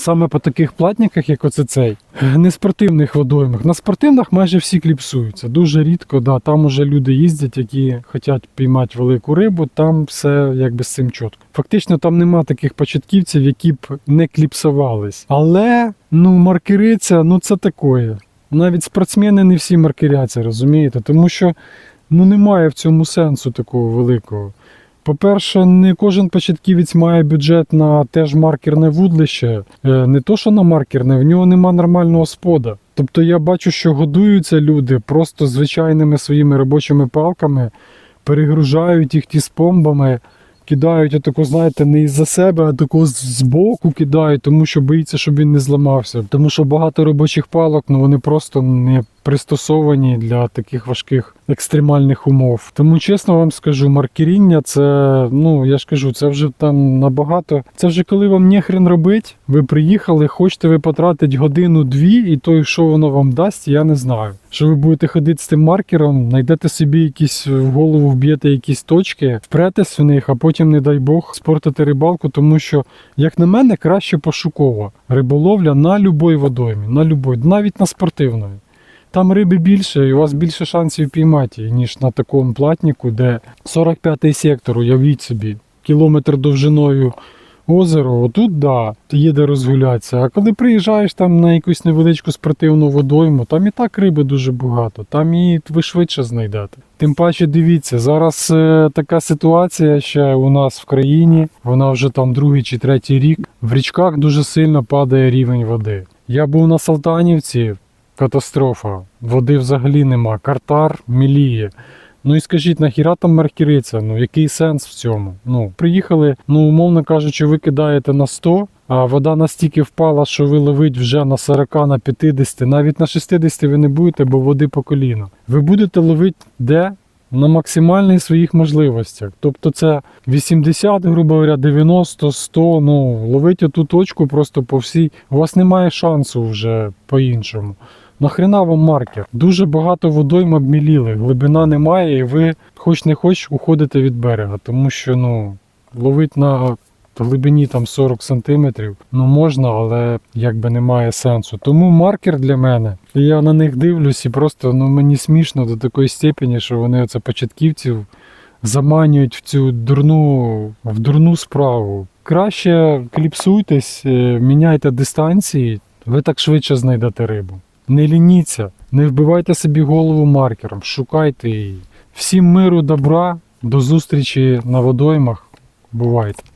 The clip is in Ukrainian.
саме по таких платниках, як оце цей, не спортивних водоймах. На спортивних майже всі кліпсуються. Дуже рідко, да, там уже люди їздять, які хочуть піймати велику рибу, там все якби з цим чітко. Фактично там нема таких початківців, які б не кліпсувались. Але ну, маркериця, ну це такое. Навіть спортсмени не всі маркеряться, розумієте? Тому що ну, немає в цьому сенсу такого великого. По-перше, не кожен початківець має бюджет на теж маркерне вудлище. Е, Не то, що на маркерне, в нього нема нормального спода. Тобто я бачу, що годуються люди просто звичайними своїми робочими палками, перегружають їх ті з помбами, кидають отако, знаєте, не із-за себе, а тако з- збоку кидають, тому що боїться, щоб він не зламався. Тому що багато робочих палок, ну вони просто не пристосовані для таких важких екстремальних умов. Тому чесно вам скажу, маркеріння це, ну я ж кажу, це вже там набагато. Це вже коли вам ніхрен робить, ви приїхали, хочете ви потратити годину-дві, і то, що воно вам дасть, я не знаю. Що ви будете ходити з тим маркером, знайдете собі якісь в голову, вб'єте якісь точки, впретесь в них, а потім, не дай Бог, спортите рибалку, тому що, як на мене, краще пошукова риболовля на любой водоймі, на любой, навіть на спортивної. Там риби більше, і у вас більше шансів піймати, ніж на такому платнику, де 45-й сектор, уявіть собі, кілометр довжиною озеро, отут да, є де розгулятися. А коли приїжджаєш там на якусь невеличку спортивну водойму, там і так риби дуже багато, там і ви швидше знайдете. Тим паче, дивіться, зараз е, така ситуація ще у нас в країні, вона вже там другий чи третій рік. В річках дуже сильно падає рівень води. Я був на Салтанівці, катастрофа. Води взагалі нема. Картар міліє. Ну і скажіть, нахіра там маркериця? Ну який сенс в цьому? Ну, приїхали, ну умовно кажучи, ви кидаєте на 100, а вода настільки впала, що ви ловить вже на 40, на 50, навіть на 60 ви не будете, бо води по коліно. Ви будете ловити де? На максимальних своїх можливостях. Тобто це 80, грубо говоря, 90, 100, ну, ловить оту точку просто по всій. У вас немає шансу вже по-іншому. Нахрена вам маркер? Дуже багато водойм обміліли, глибина немає, і ви хоч не хоч уходите від берега, тому що ну, ловить на глибині там 40 сантиметрів, ну можна, але якби немає сенсу. Тому маркер для мене. Я на них дивлюсь і просто ну, мені смішно до такої степені, що вони оце початківців заманюють в цю дурну, в дурну справу. Краще кліпсуйтесь, е, міняйте дистанції, ви так швидше знайдете рибу. Не лініться, не вбивайте собі голову маркером, шукайте її. Всім миру, добра, до зустрічі на водоймах. Бувайте.